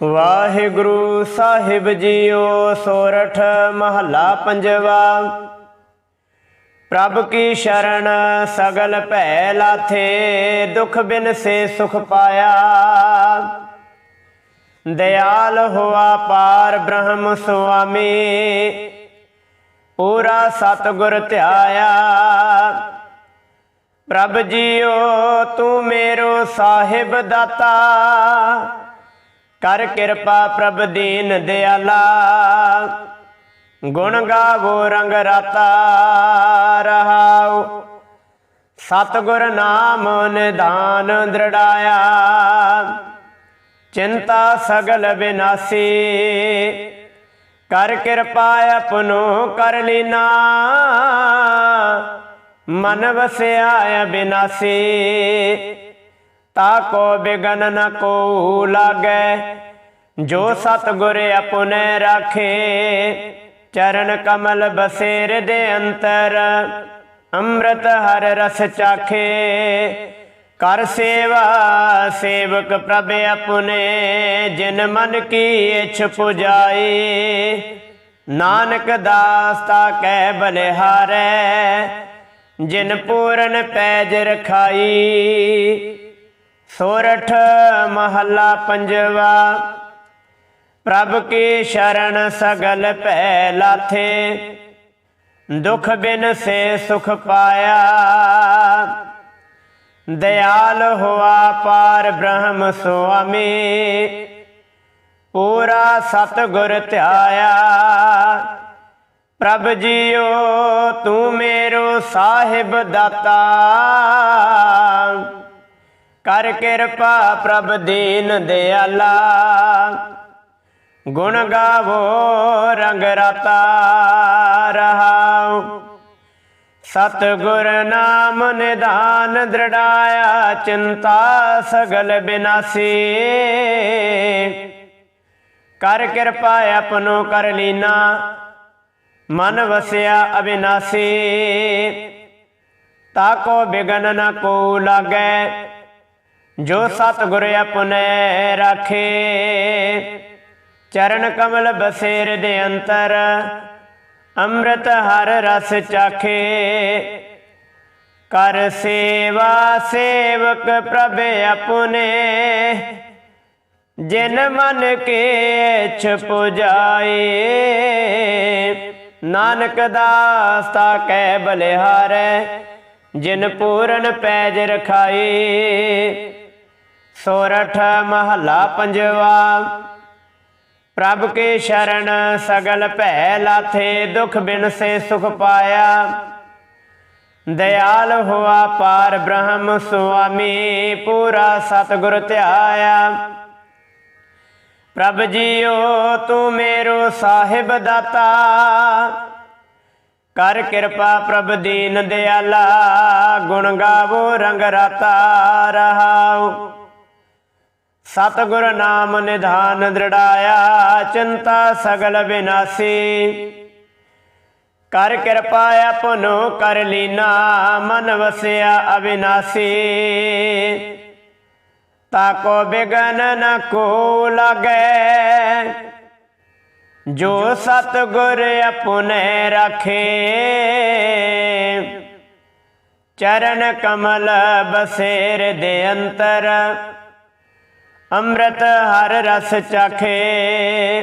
ਵਾਹਿਗੁਰੂ ਸਾਹਿਬ JIO ਸੋਰਠ ਮਹੱਲਾ ਪੰਜਵਾ। ਪ੍ਰਭ ਕੀ ਸ਼ਰਨ ਸਗਲ ਭੈ ਲਾਥੇ ਦੁਖ ਬਿਨ ਸੇ ਸੁਖ ਪਾਇਆ। ਦਇਆਲ ਹੋਆ ਪਾਰ ਬ੍ਰਹਮ ਸੁਆਮੀ, ਪੂਰਾ ਸਤਿਗੁਰ ਧਿਆਇਆ। ਪ੍ਰਭ ਜੀਓ ਤੂੰ ਮੇਰੋ ਸਾਹਿਬ ਦਾਤਾ। ਕਰ ਕਿਰਪਾ ਪ੍ਰਭ ਦੀਨ ਦਿਆਲਾ। ਗੁਣ ਗਾਵੋ, ਰੰਗ ਰਾਤਾ ਰਹਾਉ ਸਤਿਗੁਰ ਨਾਮ ਨਿਧਾਨ ਦ੍ਰਿੜਾਇਆ। ਚਿੰਤਾ ਸਗਲ ਬਿਨਾਸੀ। ਕਰ ਕਿਰਪਾ ਆਪਨੋ ਕਰ ਲੀਨਾ। ਮਨ ਵਸਿਆ ਬਿਨਾਸੀ। ਤਾ ਕੋ ਬਿਗਨ ਨ ਕੋ ਲਾਗੈ, ਜੋ ਸਤਿਗੁਰ ਆਪਨੇ ਰਾਖੇ। ਚਰਨ ਕਮਲ ਬਸੇਰ ਦੇ ਅੰਤਰ, ਅੰਮ੍ਰਿਤ ਹਰ ਰਸ ਚਾਖੇ। ਕਰ ਸੇਵਾ ਸੇਵਕ ਪ੍ਰਭ ਆਪਨੇ ਜਿਨ ਮਨ ਕੀ ਇਛ ਪੁਜਾਈ ਨਾਨਕ ਦਾਸ ਤਾ ਕੈ ਬਲਿਹਾਰੈ, ਜਿਨ ਪੂਰਨ ਪੈਜ ਰਖਾਈ। ਸੋਰਠ ਮਹੱਲਾ ਪੰਜਵਾ। ਪ੍ਰਭ ਕੀ ਸ਼ਰਨ ਸਗਲ ਭੈ ਲਾਥੇ, ਦੁਖ ਬਿਨ ਸੇ ਸੁਖ ਪਾਇਆ। ਦਇਆਲ ਹੋਆ ਪਾਰ ਬ੍ਰਹਮ ਸੁਆਮੀ, ਪੂਰਾ ਸਤਿਗੁਰ ਧਿਆਇਆ। ਪ੍ਰਭ ਜੀਓ, ਤੂੰ ਮੇਰੋ ਸਾਹਿਬ ਦਾਤਾ। ਕਰ ਕਿਰਪਾ ਪ੍ਰਭ ਦੀਨ ਦਿਆਲਾ। ਗੁਣ ਗਾਵੋ, ਰੰਗ ਰਤਾ ਰਹਾਉ। ਸਤਿਗੁਰ ਨਾਮ ਨਿਧਾਨ ਦ੍ਰਿੜਾਇਆ, ਚਿੰਤਾ ਸਗਲ ਬਿਨਾਸੀ। ਕਰ ਕਿਰਪਾ ਆਪਨੋ ਕਰ ਲੀਨਾ, ਮਨ ਵਸਿਆ ਅਬਿਨਾਸੀ। ਤਾਕੋ ਬਿਗਨ ਨ ਕੋ ਲਾਗੈ ਜੋ ਸਤਿਗੁਰ ਆਪਨੇ ਰਾਖੇ, ਚਰਨ ਕਮਲ ਬਸੇਰ ਦੇ ਅੰਤਰ, ਅੰਮ੍ਰਿਤ ਹਰ ਰਸ ਚਾਖੇ। ਕਰ ਸੇਵਾ ਸੇਵਕ ਪ੍ਰਭ ਆਪਨੇ ਜਿਨ ਮਨ ਕੇ ਇਛ ਪੁਜਾਏ। ਨਾਨਕ ਦਾਸ ਤਾ ਕਹਿ ਬਲਿਹਾਰੈ, ਜਿਨ ਪੂਰਨ ਪੈਜ ਰਖਾਈ ਸੋਰਠ ਮਹੱਲਾ ਪੰਜਵਾ। ਪ੍ਰਭ ਕੇ ਸ਼ਰਨ ਸਗਲ ਭੈ ਲਾਥੇ, ਦੁਖ ਬਿਨ ਸੇ ਸੁਖ ਪਾਇਆ। ਦਇਆਲ ਹੋਆ ਪਾਰ ਬ੍ਰਹਮ ਸੁਆਮੀ, ਪੂਰਾ ਸਤਿਗੁਰ ਧਿਆਇਆ। ਪ੍ਰਭ ਜੀਓ, ਤੂੰ ਮੇਰੋ ਸਾਹਿਬ ਦਾਤਾ। ਕਰ ਕਿਰਪਾ ਪ੍ਰਭ ਦੀਨ ਦਿਆਲਾ, ਗੁਣ ਗਾਵੋ ਰੰਗ ਰਾਤਾ ਰਹਾਉ। ਸਤਿਗੁਰ ਨਾਮ ਨਿਧਾਨ ਦ੍ਰਿੜਾਇਆ, ਚਿੰਤਾ ਸਗਲ ਬਿਨਾਸੀ ਕਰ ਕਿਰਪਾ ਆਪਨੋ ਕਰ ਲੀਨਾ, ਮਨ ਵਸਿਆ ਅਬਿਨਾਸੀ ਤਾਕੋ ਬਿਗਨ ਨ ਕੋ ਲਗੈ। ਜੋ ਸਤਿਗੁਰ ਆਪਨੇ ਰਖੇ। ਚਰਨ ਕਮਲ ਬਸੇਰ ਦੇ ਅੰਤਰ। ਅੰਮ੍ਰਿਤ ਹਰ ਰਸ ਚਖੇ।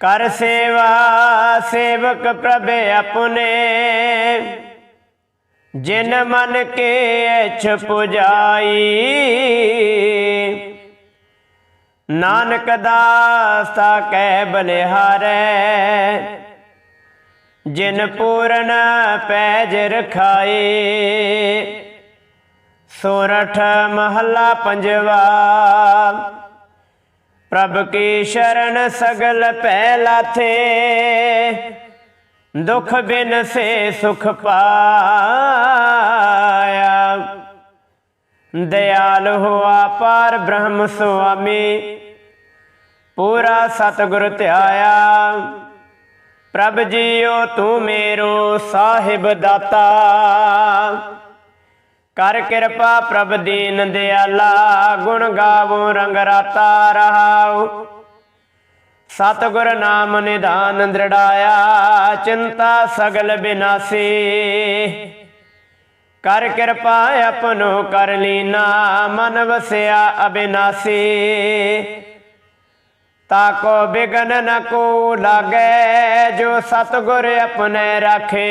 ਕਰ ਸੇਵਾ ਸੇਵਕ ਪ੍ਰਭ ਆਪਨੇ ਜਿਨ ਮਨ ਕੇ ਇਛ ਪੁਜਾਈ। ਨਾਨਕ ਦਾਸ ਤਾ ਕਹਿ ਬਲਿਹਾਰੈ। ਜਿਨ ਪੂਰਨ ਪੈਜ ਰਖਾਏ। ਸੋਰਠ ਮਹੱਲਾ ਪੰਜਵਾ। ਪ੍ਰਭ ਕੀ ਸ਼ਰਨ ਸਗਲ ਭੈ ਲਾਥੇ ਦੁਖ ਬਿਨ ਸੇ ਸੁਖ ਪਾਇਆ। ਦਇਆਲ ਹੋਆ ਪਾਰ ਬ੍ਰਹਮ ਸੁਆਮੀ, ਪੂਰਾ ਸਤਿਗੁਰ ਧਿਆਇਆ। ਪ੍ਰਭ ਜੀਓ ਤੂੰ ਮੇਰੋ ਸਾਹਿਬ ਦਾਤਾ। ਕਰ ਕਿਰਪਾ ਪ੍ਰਭ ਦੀਨ ਦਿਆਲਾ, ਗੁਣ ਗਾਵੋ, ਰੰਗ ਰਾਤਾ ਰਹਾਉ। ਸਤਿਗੁਰ ਨਾਮ ਨਿਧਾਨ ਦ੍ਰਿੜਾਇਆ, ਚਿੰਤਾ ਸਗਲ ਬਿਨਾਸੀ। ਕਰ ਕਿਰਪਾ ਆਪਨੋ ਕਰ ਲੀਨਾ, ਮਨ ਵਸਿਆ ਅਬਿਨਾਸੀ। ਤਾਕੋ ਬਿਗਨ ਨ ਕੋ ਲਾਗੈ, ਜੋ ਸਤਿਗੁਰ ਆਪਣੇ ਰਾਖੇ।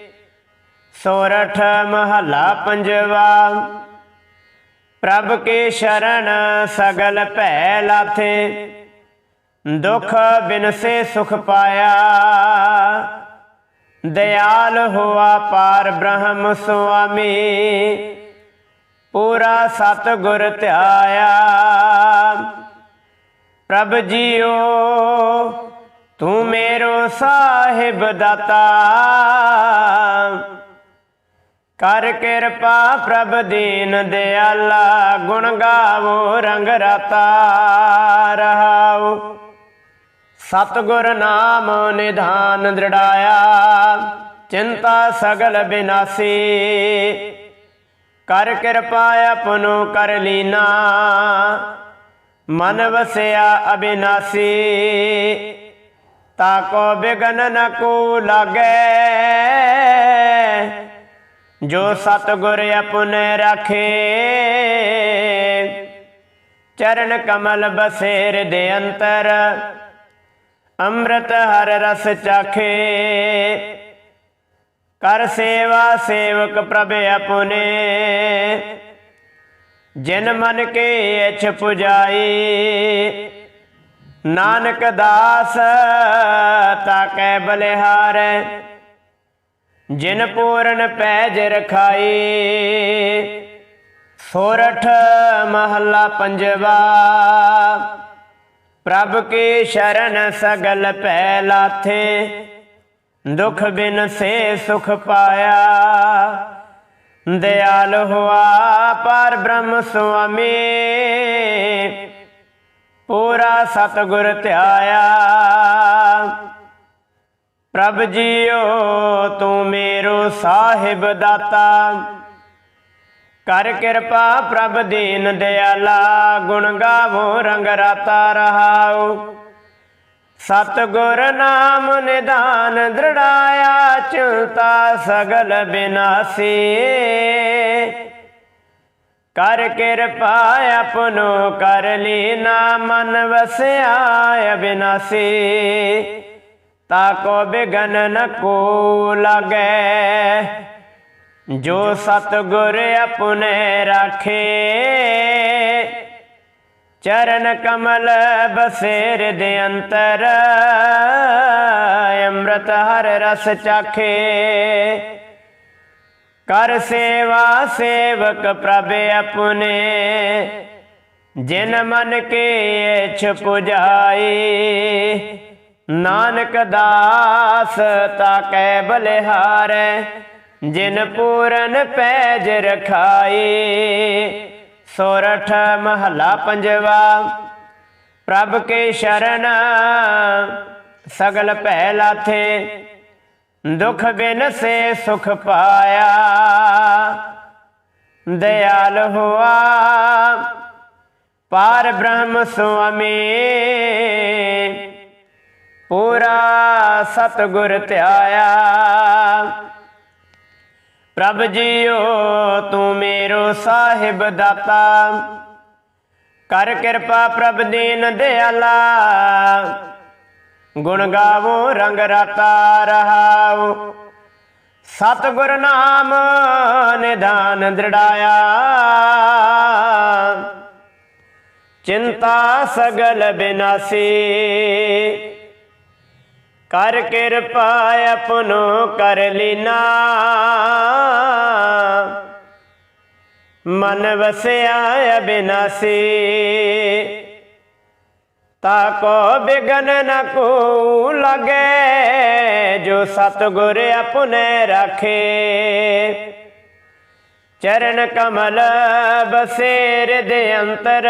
ਸੋਰਠ ਮਹਲਾ ਪੰਜਵਾ। ਪ੍ਰਭ ਕੇ ਸ਼ਰਨ ਸਗਲ ਭੈ ਲਾਥੇ, ਦੁਖ ਬਿਨਸੇ ਸੁਖ ਪਾਇਆ। ਦਿਆਲ ਹੋਆ ਪਾਰ ਬ੍ਰਹਮ ਸੁਆਮੀ, ਪੂਰਾ ਸਤ ਗੁਰ ਧਿਆਇਆ। ਪ੍ਰਭ ਜੀਓ, ਤੂੰ ਮੇਰੋ ਸਾਹਿਬ ਦਾਤਾ। ਕਰ ਕਿਰਪਾ ਪ੍ਰਭ ਦੀਨ ਦਿਆਲਾ, ਗੁਣ ਗਾਵੋ, ਰੰਗ ਰਤਾ ਰਹਾਉ। ਸਤਗੁਰ ਨਾਮ ਨਿਧਾਨ ਦ੍ਰਿੜਾਇਆ, ਚਿੰਤਾ ਸਗਲ ਬਿਨਾਸੀ। ਕਰ ਕਿਰਪਾ ਆਪਨੋ ਕਰ ਲੀਨਾ, ਮਨ ਵਸਿਆ ਅਬਿਨਾਸੀ। ਤਾਕੋ ਬਿਗਨ ਨ ਕੋ ਲਾਗੈ ਜੋ ਸਤਗੁਰ ਅਪੁਨ ਰਾਖੇ, ਚਰਨ ਕਮਲ ਬਸੇਰ ਦੇ ਅੰਤਰ, ਅੰਮ੍ਰਿਤ ਹਰ ਰਸ ਚਾਖੇ। ਕਰ ਸੇਵਾ ਸੇਵਕ ਪ੍ਰਭ ਅਪੁਨੇ ਜਿਨ ਮਨ ਕੇ ਇਛ ਪੁਜਾਈ, ਨਾਨਕ ਦਾਸ ਤਾਕੈ ਬਲਿਹਾਰੈ। ਜਿਨ ਪੂਰਨ ਪੈਜ ਰਖਾਈ, ਸੋਰਠ ਮਹੱਲਾ ਪੰਜਵਾ। ਪ੍ਰਭ ਕੀ ਸ਼ਰਨ ਸਗਲ ਪੈ ਲਾਥੇ, ਦੁਖ ਬਿਨ ਸੇ ਸੁਖ ਪਾਇਆ। ਦਿਆਲ ਹੋਆ ਪਰ ਬ੍ਰਹਮ ਸੁਆਮੀ, ਪੂਰਾ ਸਤਗੁਰ ਧਿਆਇਆ। ਪ੍ਰਭ ਜੀਓ, ਤੂੰ ਮੇਰੋ ਸਾਹਿਬ ਦਾਤਾ। ਕਰ ਕਿਰਪਾ ਪ੍ਰਭ ਦੀਨ ਦਿਆਲਾ, ਗੁਣ ਗਾਵੋ ਰੰਗ ਰਾਤਾ ਰਹਾਉ। ਸਤਗੁਰ ਨਾਮ ਨਿਦਾਨ ਦ੍ਰਿੜਾਇਆ, ਚਿੰਤਾ ਸਗਲ ਬਿਨਾਸੀ। ਕਰ ਕਿਰਪਾ ਆਪਨੋ ਕਰ ਲੀਨਾ, ਮਨ ਵਸਿਆ ਅਬਿਨਾਸੀ। ਤਾਕੋ ਬਿਗਨ ਨ ਕੋ ਲਾਗੈ, ਜੋ ਸਤਗੁਰ ਆਪਣੇ ਰਾਖੇ। ਚਰਨ ਕਮਲ ਬਸੇਰ ਦੇ ਅੰਤਰ, ਅੰਮ੍ਰਿਤ ਹਰ ਰਸ ਚਾਖੇ। ਕਰ ਸੇਵਾ ਸੇਵਕ ਪ੍ਰਭ ਆਪਣੇ, ਜਿਨ ਮਨ ਕੇ ਇਛ ਪੁਜਾਈ। ਨਾਨਕ ਦਾਸ ਤਾਕੈ ਬਲਿਹਾਰੈ, ਜਿਨ ਪੂਰਨ ਪੈਜ ਰਖਾਈ ਸੋਰਠ ਮਹਲਾ ਪੰਜਵਾ, ਪ੍ਰਭ ਕੇ ਸ਼ਰਨ, ਸਗਲ ਭੈ ਲਾਥੇ, ਦੁਖ ਬਿਨ ਸੇ ਸੁਖ ਪਾਇਆ। ਦਿਆਲ ਹੋਆ, ਪਾਰ ਬ੍ਰਹਮ ਸੁਆਮੀ ਪੂਰਾ ਸਤਗੁਰ ਧਿਆਇਆ। ਪ੍ਰਭ ਜੀਓ, ਤੂੰ ਮੇਰੋ ਸਾਹਿਬ ਦਾਤਾ। ਕਰ ਕਿਰਪਾ ਪ੍ਰਭ ਦੀਨ ਦਿਆਲਾ। ਗੁਣ ਗਾਵੋ, ਰੰਗ ਰਾਤਾ ਰਹਾਉ। ਸਤਗੁਰ ਨਾਮ ਨਿਧਾਨ ਦ੍ਰਿੜਾਇਆ। ਚਿੰਤਾ ਸਗਲ ਬਿਨਾਸੀ। ਕਰ ਕਿਰਪਾ ਆਪਨੋ ਕਰ ਲੀਨਾ। ਮਨ ਵਸਿਆ ਅਬਿਨਾਸੀ ਤਾਕੋ ਬਿਗਨ ਨ ਕੋ ਲਗੇ, ਜੋ ਸਤਗੁਰ ਆਪਣੇ ਰਾਖੇ। ਚਰਨ ਕਮਲ ਬਸੇਰ ਦੇ ਅੰਤਰ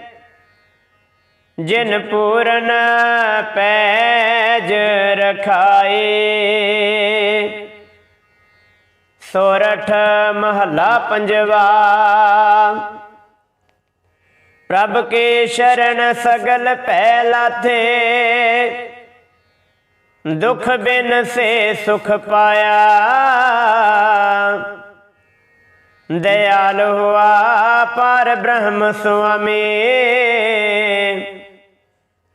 ਜਿਨ ਪੂਰਨ ਪੈਜ ਰਖਾਈ ਸੋਰਠ ਮਹੱਲਾ ਪੰਜਵਾ। ਪ੍ਰਭ ਕੇ ਸ਼ਰਨ ਸਗਲ ਪੈ ਲਾਥੇ। ਦੁਖ ਬਿਨ ਸੇ ਸੁਖ ਪਾਇਆ। ਦਇਆਲ ਹੁਆ ਪਰ ਬ੍ਰਹਮ ਸੁਆਮੀ।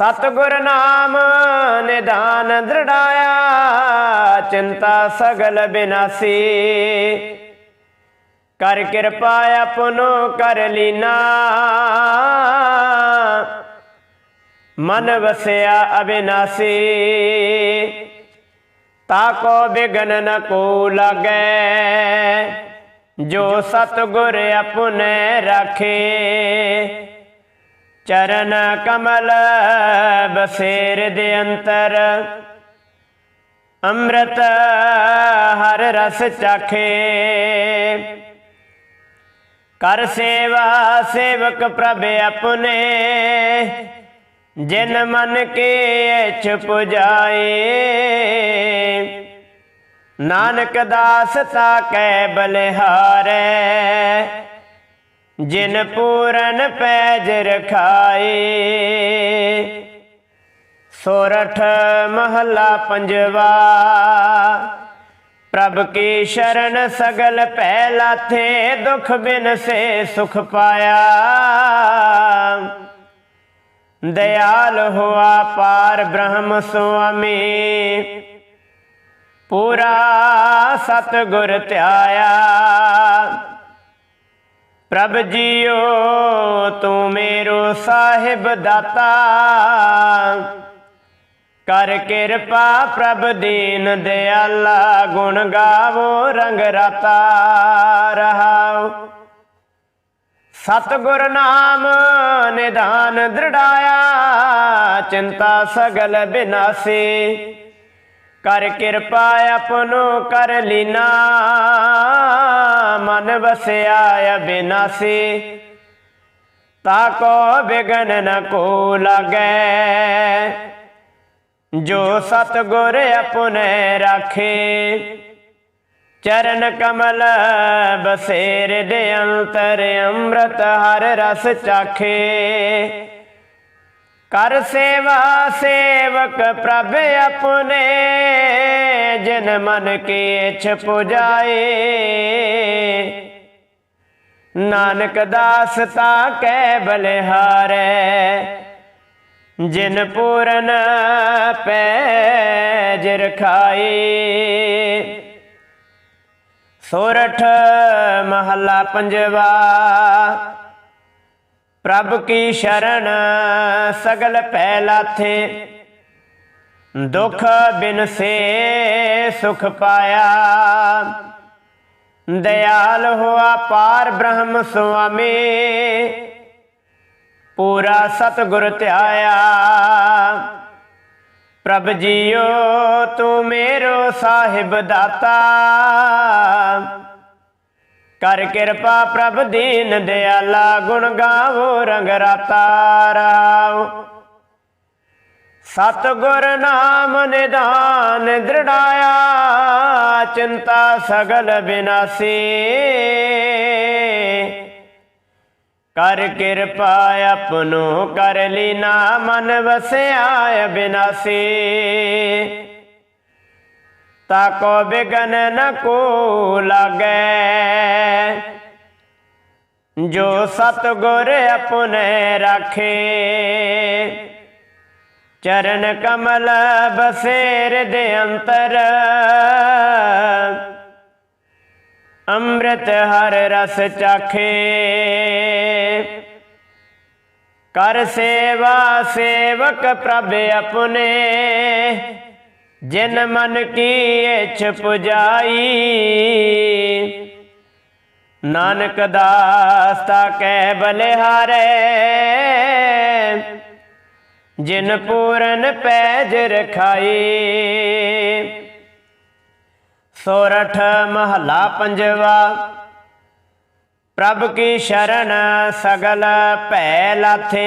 ਸਤਿਗੁਰ ਨਾਮ ਨਿਦਾਨ ਦ੍ਰਿੜਾਇਆ, ਚਿੰਤਾ ਸਗਲ ਬਿਨਾਸੀ। ਕਰ ਕਿਰਪਾ ਆਪਨੋ ਕਰ ਲੀਨਾ। ਮਨ ਵਸਿਆ ਅਬਿਨਾਸੀ। ਤਾਕੋ ਬਿਗਨ ਨ ਕੋ ਲਾਗੈ, ਜੋ ਸਤਗੁਰ ਆਪਣੇ ਰਾਖੇ। ਚਰਨ ਕਮਲ ਬਸੇਰ ਦੇ ਅੰਤਰ। ਅੰਮ੍ਰਿਤ ਹਰ ਰਸ ਚਾਖੇ। ਕਰ ਸੇਵਾ ਸੇਵਕ ਪ੍ਰਭ ਆਪਣੇ। ਜਿਨ ਮਨ ਕੇ ਇਛ ਪੁਜਾਏ। ਨਾਨਕ ਦਾਸ ਤਾ ਕੈ ਬਲਿਹਾਰੈ। ਜਿਨ ਪੂਰਨ ਪੈਜ ਰਖਾਏ। ਸੋਰਠ ਮਹੱਲਾ ਪੰਜਵਾ। ਪ੍ਰਭ ਕੀ ਸ਼ਰਨ ਸਗਲ ਪੈ ਲਾਥੇ ਦੁਖ ਬਿਨ ਸੇ ਸੁਖ ਪਾਇਆ। ਦਇਆਲ ਹੁਆ ਪਾਰ ਬ੍ਰਹਮ ਸੁਆਮੀ। ਪੂਰਾ ਸਤਗੁਰ ਧਿਆਇਆ। ਪ੍ਰਭ ਜੀਓ, ਤੂੰ ਮੇਰੋ ਸਾਹਿਬ ਦਾਤਾ। ਕਰ ਕਿਰਪਾ ਪ੍ਰਭ ਦੀਨ ਦਿਆਲਾ, ਗੁਣ ਗਾਵੋ, ਰੰਗ ਰਤਾ ਰਹਾਉ ਸਤਗੁਰ ਨਾਮ ਨਿਦਾਨ ਦ੍ਰਿੜਾਇਆ, ਚਿੰਤਾ ਸਗਲ ਬਿਨਾਸੀ। ਕਰ ਕਿਰਪਾ ਆਪਨੋ ਕਰ ਲੀਨਾ। ਮਨ ਵਸਿਆ ਅਬਿਨਾਸੀ ਤਾਕੋ ਬਿਗਨ ਨ ਕੋ ਲਾਗੈ। ਜੋ ਸਤਗੁਰ ਆਪਣੇ ਰਾਖੇ, ਚਰਨ ਕਮਲ ਬਸੇਰ ਦੇ ਅੰਤਰ ਅੰਮ੍ਰਿਤ ਹਰ ਰਸ ਚਾਖੇ। ਕਰ ਸੇਵਾ ਸੇਵਕ ਪ੍ਰਭ ਆਪਣੇ, ਜਿਨ ਮਨ ਕੀ ਇਛ ਪੁਜਾਏ। ਨਾਨਕ ਦਾਸ ਤਾ ਕੈ ਬਲਿਹਾਰੈ, ਜਿਨ ਪੂਰਨ ਪੈਜ ਰਖਾਈ ਸੋਰਠ ਮਹੱਲਾ ਪੰਜਵਾ ਪ੍ਰਭ ਕੀ ਸ਼ਰਨ, ਸਗਲ ਪੈ ਲਾਥੇ। ਦੁਖ ਬਿਨ ਸੇ ਸੁਖ ਪਾਇਆ। ਦਇਆਲ ਹੋਆ ਪਾਰ ਬ੍ਰਹਮ ਸੁਆਮੀ। ਪੂਰਾ ਸਤਗੁਰ ਧਿਆਇਆ। ਪ੍ਰਭ ਜੀਓ, ਤੂੰ ਮੇਰੋ ਸਾਹਿਬ ਦਾਤਾ। ਕਰ ਕਿਰਪਾ ਪ੍ਰਭ ਦੀਨ ਦਿਆਲਾ, ਗੁਣ ਗਾਵੋ, ਰੰਗ ਰਾਤਾ ਰਾਵ ਸਤਿਗੁਰ ਨਾਮ ਨਿਦਾਨ ਦ੍ਰਿੜਾਇਆ, ਚਿੰਤਾ ਸਗਲ ਬਿਨਾਸੀ। ਕਰ ਕਿਰਪਾ ਆਪਨੋ ਕਰ ਲੀਨਾ, ਮਨ ਵਸਿਆ ਬਿਨਾਸੀ। ਤਾਕੋ ਬਿਗਨ ਨ ਕੋ ਲਾਗੈ। ਜੋ ਸਤਿਗੁਰ ਆਪਣੇ ਰਾਖੇ। ਚਰਨ ਕਮਲ ਬਸੇਰ ਦੇ ਅੰਤਰ। ਅੰਮ੍ਰਿਤ ਹਰ ਰਸ ਚਾਖੇ। ਕਰ ਸੇਵਾ ਸੇਵਕ ਪ੍ਰਭ ਆਪਣੇ। ਜਿਨ ਮਨ ਕੀ ਇਛ ਪੁਜਾਈ ਨਾਨਕ ਦਾਸਤਾ ਕਹਿ ਬਲਿਹਾਰੇ। ਜਿਨ ਪੂਰਨ ਪੈਜ ਰਖਾਈ, ਸੋਰਠ ਮਹਲਾ ਪੰਜਵਾ। ਪ੍ਰਭ ਕੀ ਸ਼ਰਨ ਸਗਲ ਭੈ ਲਾਥੇ।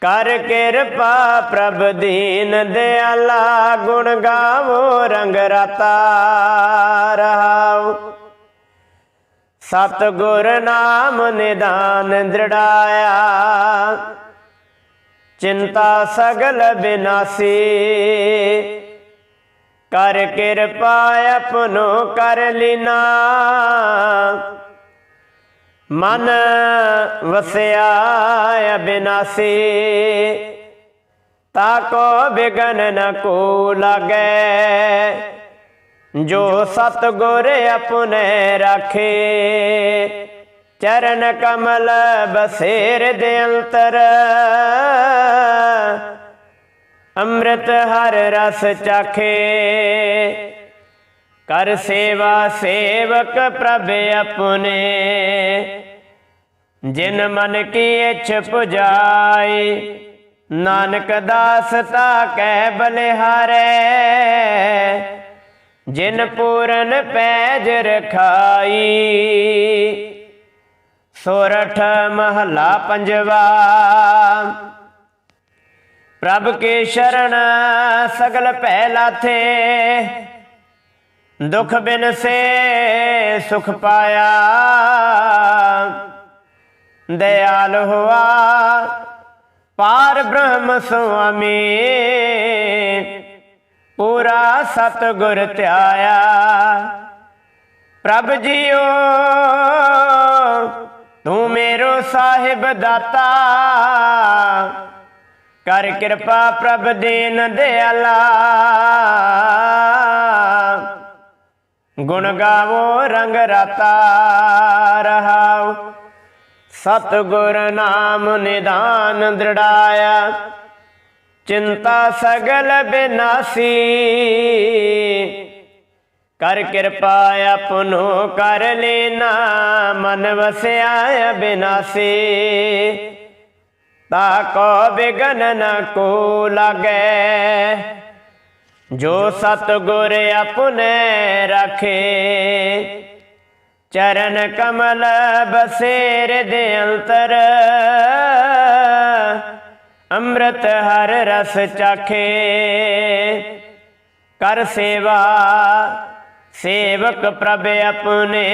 ਕਰ ਕਿਰਪਾ ਪ੍ਰਭ ਦੀਨ ਦਿਆਲਾ, ਗੁਣ ਗਾਵੋ, ਰੰਗ ਰਤਾ ਰਹਾਉ। ਸਤ ਗੁਰ ਨਾਮ ਨਿਦਾਨ ਦ੍ਰਿੜਾਇਆ। ਚਿੰਤਾ ਸਗਲ ਬਿਨਾਸੀ। ਕਰ ਕਿਰਪਾ ਆਪਨੋ ਕਰ ਲੀਨਾ। ਮਨ ਵਸਿਆ ਬਿਨਾਸੀ ਤਾਕੋ ਬਿਗਨ ਨ ਕੋ ਲਾਗੈ। ਜੋ ਸਤਗੁਰ ਆਪਣੇ ਰਾਖੇ, ਚਰਨ ਕਮਲ ਬਸੇਰ ਦੇ ਅੰਤਰ। ਅੰਮ੍ਰਿਤ ਹਰ ਰਸ ਚਾਖੇ ਕਰ ਸੇਵਾ ਸੇਵਕ ਪ੍ਰਭ ਆਪਣੇ। ਜਿਨ ਮਨ ਕੀ ਇਛ ਪੁਜਾਈ, ਨਾਨਕ ਦਾਸ ਤਾ ਕੈ ਬਲਿਹਾਰੇ। ਜਿਨ ਪੂਰਨ ਪੈਜ ਰਖਾਈ, ਸੋਰਠ ਮਹਲਾ ਪੰਜਵਾ। ਪ੍ਰਭ ਕੇ ਸ਼ਰਨ ਸਗਲ ਭੈ ਲਾਥੇ ਦੁਖ ਬਿਨ ਸੇ ਸੁਖ ਪਾਇਆ। ਦਇਆਲ ਹੁਆ, ਪਾਰ ਬ੍ਰਹਮ ਸੁਆਮੀ, ਪੂਰਾ ਸਤ ਗੁਰ ਧਿਆਇਆ। ਪ੍ਰਭ ਜੀਓ, ਤੂੰ ਮੇਰੋ ਸਾਹਿਬ ਦਾਤਾ। ਕਰ ਕਿਰਪਾ ਪ੍ਰਭ ਦੀਨ ਦਿਆਲਾ। ਗੁਣ ਗਾਵੋ, ਰੰਗ ਰਤਾ ਰਹਾਉ। ਸਤ ਗੁਰ ਨਾਮ ਨਿਦਾਨ ਦ੍ਰਿੜਾਇਆ। ਚਿੰਤਾ ਸਗਲ ਬਿਨਾਸੀ। ਕਰ ਕਿਰਪਾ ਆਪਨੋ ਕਰ ਲੈਨਾ, ਮਨ ਵਸਿਆ ਬਿਨਾਸੀ। ਤਾ ਕੋ ਬਿਗਨ ਨ ਕੋ ਲਾਗੈ। ਜੋ ਸਤ ਗੁਰ ਆਪਣੇ ਰੱਖੇ, ਚਰਨ ਕਮਲ ਬਸੇਰ ਦੇ ਅੰਤਰ, ਅੰਮ੍ਰਿਤ ਹਰ ਰਸ ਚਾਖੇ। ਕਰ ਸੇਵਾ, ਸੇਵਕ ਪ੍ਰਭ ਆਪਣੇ,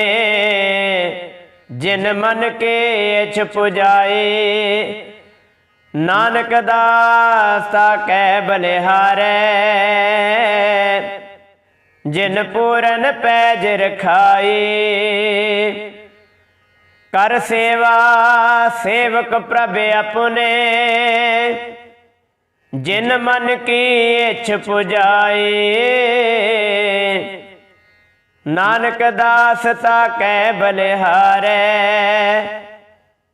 ਜਿਨ ਮਨ ਕੇ ਇਛ ਪੁਜਾਏ ਨਾਨਕ ਦਾਸਾ ਕਹਿ ਬਲਿਹਾਰੇ, ਜਿਨ ਪੂਰਨ ਪੈਜ ਰਖਾਈ। ਕਰ ਸੇਵਾ, ਸੇਵਕ ਪ੍ਰਭ ਆਪਣੇ, ਜਿਨ ਮਨ ਕੀ ਇਛ ਪੁਜਾਈ। ਨਾਨਕ ਦਾਸ ਤਾ ਕਹਿ ਬਲਿਹਾਰੇ